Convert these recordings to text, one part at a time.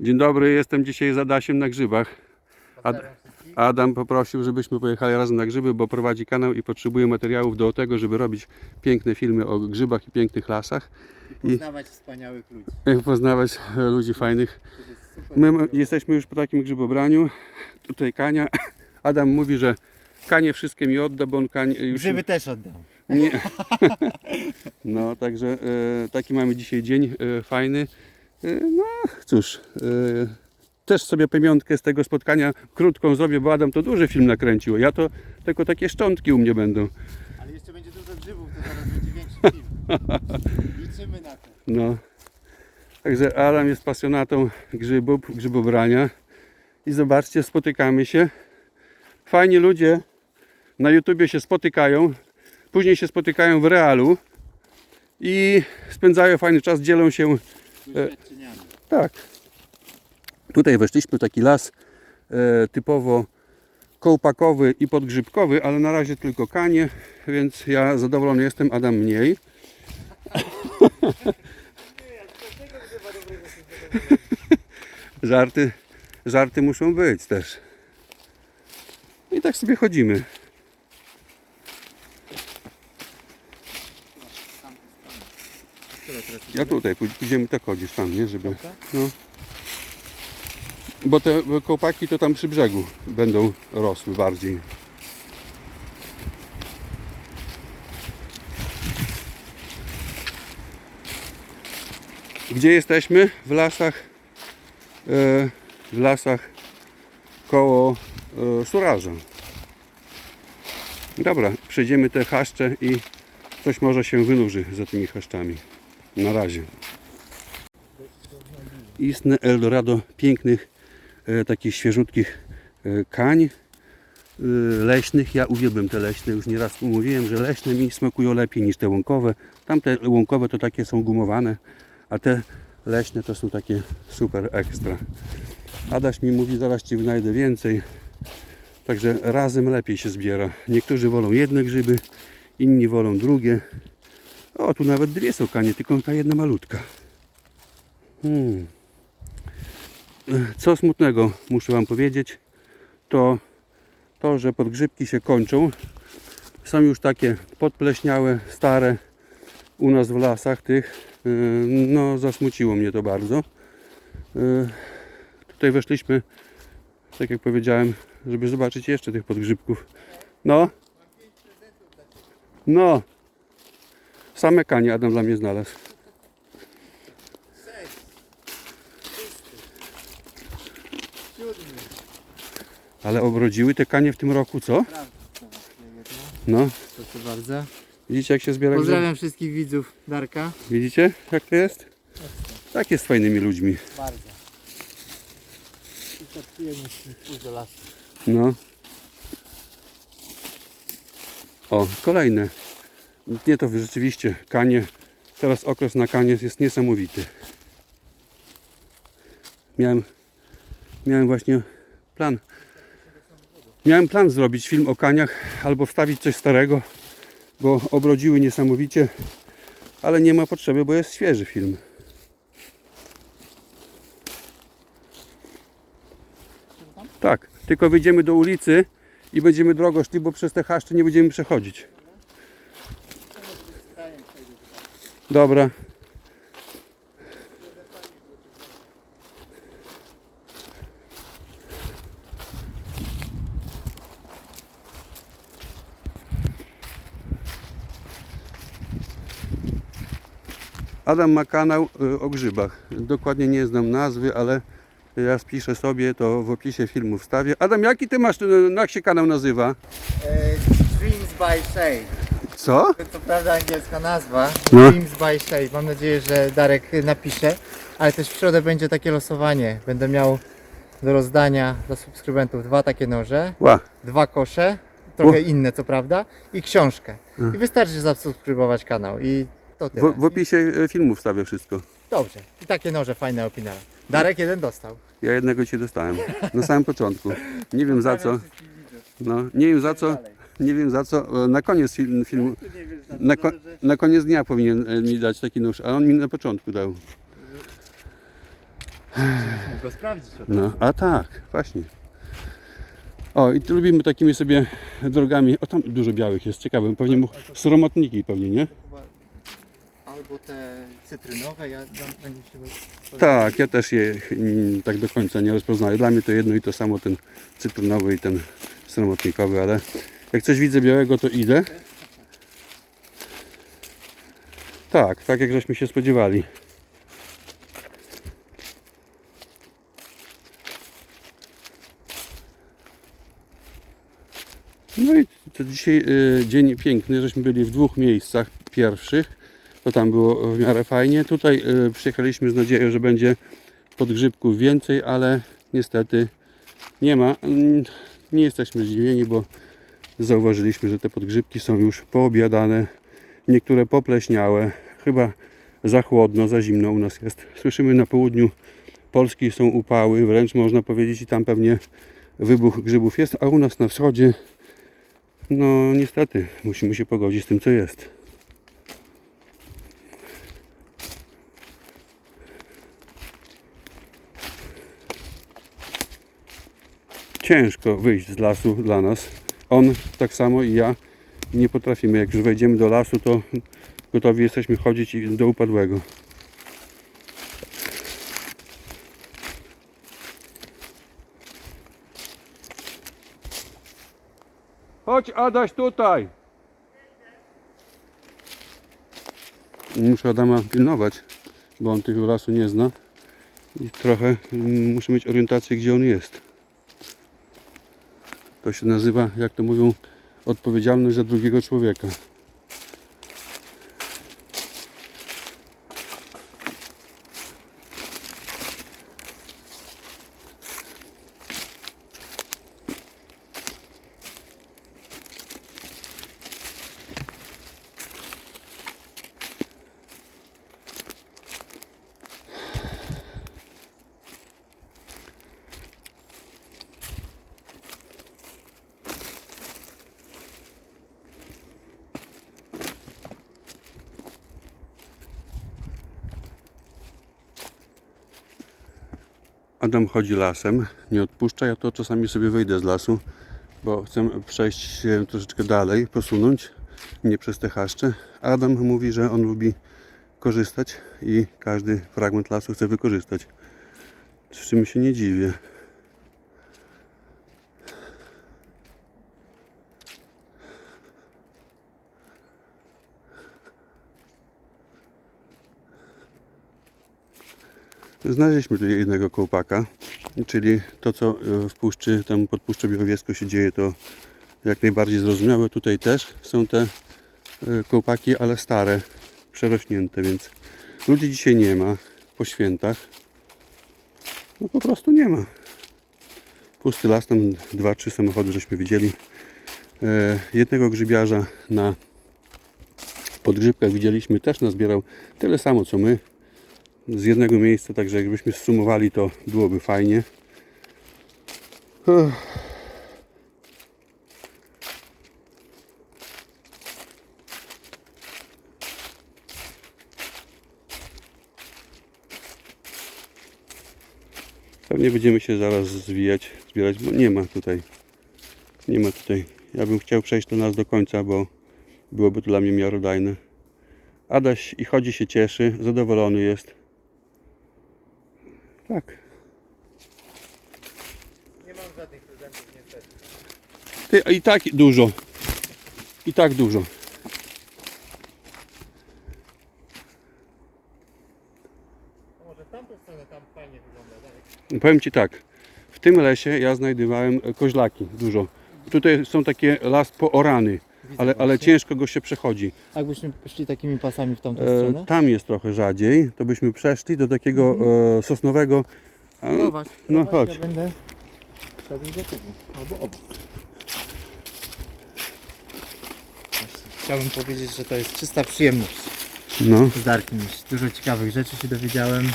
Dzień dobry, jestem dzisiaj z Adasiem na grzybach. Ad, Adam poprosił, żebyśmy pojechali razem na grzyby, bo prowadzi kanał i potrzebuje materiałów do tego, żeby robić piękne filmy o grzybach i pięknych lasach. I poznawać wspaniałych ludzi. I poznawać e, ludzi fajnych. My jesteśmy już po takim grzybobraniu. Tutaj Kania. Adam mówi, że Kanie wszystkie mi odda, bo on Kanie już... Grzyby też oddam. Nie. No, także e, taki mamy dzisiaj dzień e, fajny. E, no cóż, e, też sobie pamiątkę z tego spotkania krótką zrobię, bo Adam to duży film nakręcił. Ja to tylko takie szczątki u mnie będą. Ale jeszcze będzie dużo grzybów, to zaraz będzie większy film. Liczymy na to. No. Także Adam jest pasjonatą grzybów, grzybobrania. I zobaczcie, spotykamy się. Fajni ludzie na YouTubie się spotykają, później się spotykają w realu i spędzają fajny czas, dzielą się Doświadczeniami. Tak. Tutaj weszliśmy w taki las e, typowo kołpakowy i podgrzybkowy, ale na razie tylko kanie, więc ja zadowolony jestem, Adam mniej. żarty, żarty muszą być też. I tak sobie chodzimy. Które teraz Ja tutaj pój- pójdziemy tak chodzisz tam, nie? Żeby. No. Bo te kołpaki to tam przy brzegu będą rosły bardziej. Gdzie jesteśmy? W lasach. E, w lasach koło e, Suraża. Dobra, przejdziemy te chaszcze i coś może się wynurzy za tymi chaszczami. Na razie. Istne Eldorado pięknych, e, takich świeżutkich e, kań e, leśnych. Ja uwielbiam te leśne, już nieraz mówiłem, że leśne mi smakują lepiej niż te łąkowe. Tamte łąkowe to takie są gumowane, a te leśne to są takie super ekstra. Adaś mi mówi, zaraz Ci znajdę więcej. Także razem lepiej się zbiera. Niektórzy wolą jedne grzyby, inni wolą drugie. O, tu nawet dwie są kanie, tylko ta jedna malutka. Hmm. Co smutnego muszę Wam powiedzieć, to to, że podgrzybki się kończą. Są już takie podpleśniałe, stare u nas w lasach tych. Yy, No, zasmuciło mnie to bardzo. Yy, Tutaj weszliśmy, tak jak powiedziałem, żeby zobaczyć jeszcze tych podgrzybków. No. No. Same kanie Adam dla mnie znalazł. Ale obrodziły te kanie w tym roku, co? No. Proszę bardzo. Widzicie jak się zbiera grzyb? Pozdrawiam wszystkich widzów Darka. Widzicie jak to jest? Tak jest z fajnymi ludźmi. Bardzo. I to przyjemność pójść do lasu. No. O, kolejne. Nie to rzeczywiście kanie. Teraz okres na kanie jest niesamowity. Miałem, miałem właśnie plan. Miałem plan zrobić film o kaniach albo wstawić coś starego, bo obrodziły niesamowicie, ale nie ma potrzeby, bo jest świeży film. Tak, tylko wyjdziemy do ulicy i będziemy drogo szli, bo przez te chaszcze nie będziemy przechodzić. Dobra. Adam ma kanał y, o grzybach. Dokładnie nie znam nazwy, ale ja spiszę sobie to w opisie filmu wstawię. Adam, jaki ty masz, y, jak się kanał nazywa? E, Dreams by Shade. Co? To prawda angielska nazwa. No. Dreams by Shade. Mam nadzieję, że Darek napisze. Ale też w środę będzie takie losowanie. Będę miał do rozdania dla subskrybentów dwa takie noże, Ła. dwa kosze, trochę inne co prawda, i książkę. I wystarczy zasubskrybować kanał. I to tyle. W, w opisie y, filmu wstawię wszystko. Dobrze. I takie noże fajne opinie. Darek jeden dostał. Ja jednego ci dostałem. Na samym początku. Nie wiem za co. No, nie wiem za co. Nie wiem za co. E, Na koniec film, filmu. Na, ko, na koniec dnia powinien e, mi dać taki nóż, a on mi na początku dał. Mógł go sprawdzić. No, a tak, właśnie. O, i tu lubimy takimi sobie drogami. O, tam dużo białych jest, ciekawe. Pewnie mu- sromotniki pewnie, nie? Chyba Albo te cytrynowe, ja dam się Tak, ja też je tak do końca nie rozpoznaję. Dla mnie to jedno i to samo, ten cytrynowy i ten sromotnikowy, ale jak coś widzę białego, to idę. Tak, tak jak żeśmy się spodziewali. No i to dzisiaj y, dzień piękny, żeśmy byli w dwóch miejscach pierwszych. To tam było w miarę fajnie. Tutaj y, przyjechaliśmy z nadzieją, że będzie podgrzybków więcej, ale niestety nie ma. Nie jesteśmy zdziwieni, bo zauważyliśmy, że te podgrzybki są już poobiadane. Niektóre popleśniałe. Chyba za chłodno, za zimno u nas jest. Słyszymy na południu Polski są upały, wręcz można powiedzieć i tam pewnie wybuch grzybów jest, a u nas na wschodzie no niestety musimy się pogodzić z tym co jest. Ciężko wyjść z lasu dla nas. On tak samo i ja nie potrafimy. Jak już wejdziemy do lasu, to gotowi jesteśmy chodzić do upadłego. Chodź Adaś tutaj. Muszę Adama pilnować, bo on tego lasu nie zna. I trochę muszę mieć orientację, gdzie on jest. To się nazywa, jak to mówią, odpowiedzialność za drugiego człowieka. Adam chodzi lasem, nie odpuszcza. Ja to czasami sobie wyjdę z lasu, bo chcę przejść się troszeczkę dalej, posunąć, nie przez te chaszcze. Adam mówi, że on lubi korzystać i każdy fragment lasu chce wykorzystać. Z czym się nie dziwię. Znaleźliśmy tutaj jednego kołpaka, czyli to co e, w puszczy, tam pod Puszczą Białowiesko się dzieje to jak najbardziej zrozumiałe. Tutaj też są te e, kołpaki, ale stare, przerośnięte, więc ludzi dzisiaj nie ma po świętach. No po prostu nie ma. Pusty las, tam dwa, trzy samochody żeśmy widzieli. E, jednego grzybiarza na podgrzybkach widzieliśmy, też nazbierał tyle samo co my z jednego miejsca, także jakbyśmy zsumowali to byłoby fajnie. Pewnie będziemy się zaraz zwijać, zbierać, bo nie ma tutaj. Nie ma tutaj. Ja bym chciał przejść do nas do końca, bo byłoby to dla mnie miarodajne. Adaś i chodzi się cieszy, zadowolony jest. Tak. Nie mam żadnych prezentów niestety. Ty, i tak dużo. I tak dużo. Może w tamtą stronę tam fajnie wygląda, tak? Powiem Ci tak. W tym lesie ja znajdowałem koźlaki dużo. Tutaj są takie las poorany, Widzę ale, ale właśnie. ciężko go się przechodzi. A Jakbyśmy poszli takimi pasami w tamtą E, stronę? tam jest trochę rzadziej. To byśmy przeszli do takiego e, sosnowego. A, no prowadź, chodź. Ja będę szedł do tyłu, albo obok. Chciałbym powiedzieć, że to jest czysta przyjemność No, z Darkiem. Dużo ciekawych rzeczy się dowiedziałem,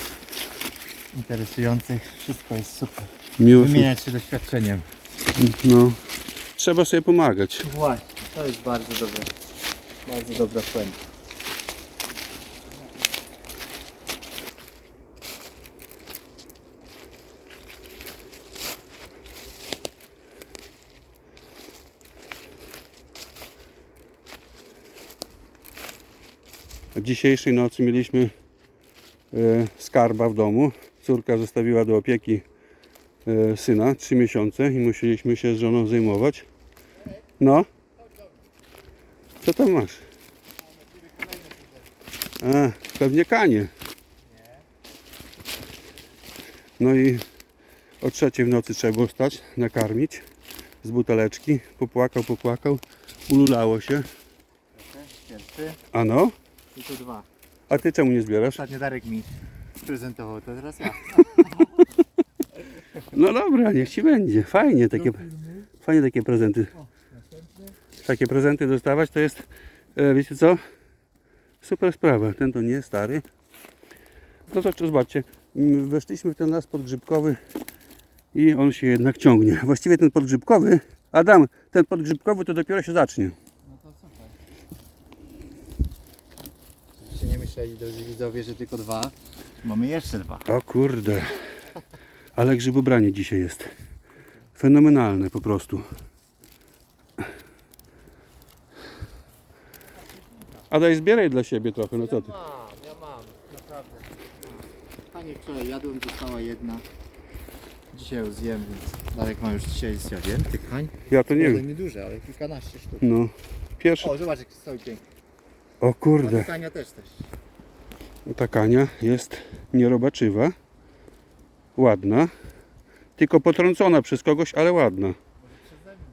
interesujących. Wszystko jest super. miło. Wymieniać się doświadczeniem. No. Trzeba sobie pomagać. Właśnie, to jest bardzo dobre. Bardzo dobra puenta. Dzisiejszej nocy mieliśmy e, skarba w domu. Córka zostawiła do opieki e, syna 3 miesiące i musieliśmy się z żoną zajmować. No. Co tam masz? A, pewnie kanie. No i o trzeciej w nocy trzeba było stać, nakarmić z buteleczki. Popłakał, popłakał. Ululało się. Pierwszy A no? i tu dwa. A ty czemu nie zbierasz? Ostatnio Darek mi prezentował, to teraz ja. No dobra, niech ci będzie. Fajnie takie, fajnie takie prezenty. Takie prezenty dostawać to jest, e, wiecie co? Super sprawa. Ten to nie stary. No to zobaczcie, m, weszliśmy w ten las podgrzybkowy i on się jednak ciągnie. Właściwie ten podgrzybkowy, Adam, ten podgrzybkowy to dopiero się zacznie. No to super. Żebyście nie myśleli, drodzy widzowie, że tylko dwa. Mamy jeszcze dwa. O kurde. Ale grzybobranie dzisiaj jest. Fenomenalne po prostu. A daj zbieraj dla siebie trochę, no co ty? mam, ja mam, naprawdę. Pani wczoraj jadłem, została jedna. Dzisiaj ją zjem, więc Darek ma już dzisiaj ja wiem, tych hań. Ja to nie Może wiem. nie duże, ale kilkanaście sztuk. No. Pierwszy. O, zobacz jak stoi pięknie. O A kurde. Kania też też. Ta kania jest nierobaczywa. Ładna. Tylko potrącona przez kogoś, ale ładna.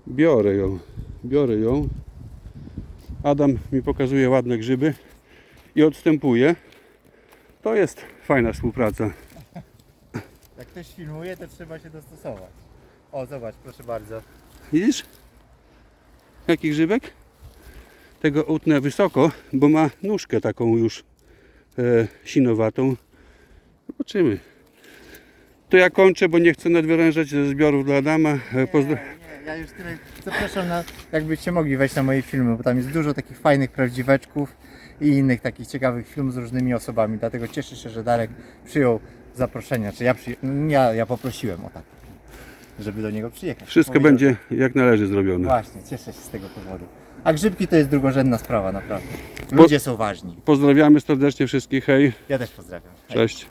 Biorę ją. Biorę ją. Adam mi pokazuje ładne grzyby i odstępuje. To jest fajna współpraca. Jak ktoś filmuje, to trzeba się dostosować. O, zobacz, proszę bardzo. Widzisz? Jaki grzybek? Tego utnę wysoko, bo ma nóżkę taką już e, sinowatą. Zobaczymy. To ja kończę, bo nie chcę nadwyrężać ze zbiorów dla Adama. E, nie, ja już tyle zapraszam na, jakbyście mogli wejść na moje filmy, bo tam jest dużo takich fajnych prawdziweczków i innych takich ciekawych filmów z różnymi osobami, dlatego cieszę się, że Darek przyjął zaproszenia, czy ja, ja, ja poprosiłem o tak, żeby do niego przyjechać. Wszystko Powiedział, będzie jak należy zrobione. Właśnie, cieszę się z tego powodu. A grzybki to jest drugorzędna sprawa, naprawdę. Ludzie są ważni. Pozdrawiamy serdecznie wszystkich. Hej, Ja też pozdrawiam. Hej. cześć.